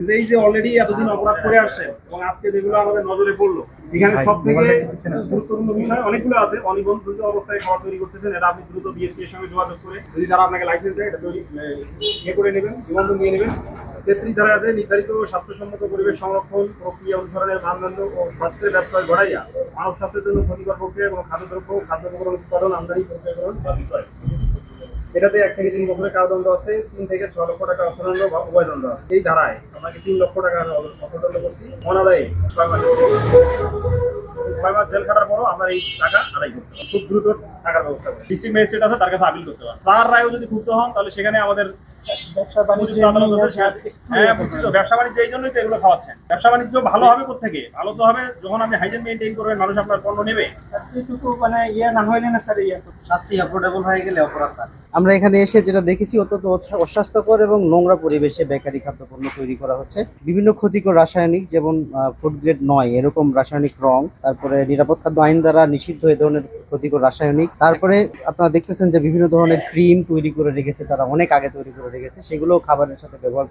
এই যে অলরেডি এতদিন অপরাধ করে এবং আজকে যেগুলো আমাদের নজরে পড়ল এখানে সব থেকে গুরুত্বপূর্ণ বিষয় অনেকগুলো আছে। অনিবন্ধিত অবস্থায় খাবার তৈরি করতেছেন। এটা আপনি দ্রুত বিএসপি এর সঙ্গে যোগাযোগ করে যদি তারা আপনাকে লাইসেন্স দেয় এটা তৈরি ইয়ে করে নেবেন নিবন্ধন নিয়ে নেবেন। তেত্রিশ ধারা আছে নির্ধারিত স্বাস্থ্যসম্মত পরিবেশ সংরক্ষণ প্রক্রিয়া অনুসরণের মানদণ্ড ও স্বাস্থ্যের ব্যবসায় ঘটাইয়া মানব স্বাস্থ্যের জন্য ক্ষতিকর প্রক্রিয়া এবং খাদ্যদ্রব্য খাদ্য উৎপাদন আমদানি প্রক্রিয়াকরণ বা বিক্রয় এটাতে এক থেকে তিন বছরের কারাদণ্ড আছে, তিন থেকে ছ লক্ষ টাকা অর্থদণ্ড বা উভয় দণ্ড আছে। এই ধারায় আপনাকে তিন লক্ষ টাকা অর্থদণ্ড করছি। অনাদায়ী ছয় মাস ছয় মাস জেল কাটার পরও আপনার এই টাকা আদায় করতে খুব দ্রুত টাকার ব্যবস্থা করে ডিস্ট্রিক্ট ম্যাজিস্ট্রেট আছে, তার কাছে আপিল করতে পারেন তার রায়ও যদি ক্ষুব্ধ হন, তাহলে সেখানে আমাদের ব্যবসা বাণিজ্য হ্যাঁ ব্যবসা বাণিজ্য এই জন্যই তো এগুলো খাওয়াচ্ছেন। ব্যবসা বাণিজ্য ভালো হবে কোথেকে ভালো তো হবে যখন আপনি হাইজেন মেনটেন করবেন মানুষ আপনার পণ্য নেবে। যেটুকু মানে ইয়ে না হইলে না স্যার ইয়ে শাস্তি অ্যাফোর্ডেবল হয়ে গেলে অপরাধ আমরা এখানে এসে যেটা দেখেছি অত্যন্ত অস্বাস্থ্যকর এবং নোংরা পরিবেশে বেকারি খাদ্যপণ্য তৈরি করা হচ্ছে। বিভিন্ন ক্ষতিকর রাসায়নিক যেমন ফুড গ্রেড নয় এরকম রাসায়নিক রং তারপরে নিরাপদ খাদ্য আইন দ্বারা নিষিদ্ধ এই ধরনের ক্ষতিকর রাসায়নিক। তারপরে আপনারা দেখতেছেন যে বিভিন্ন ধরনের ক্রিম তৈরি করে রেখেছে, তারা অনেক আগে তৈরি করে রেখেছে সেগুলো খাবারের সাথে ব্যবহার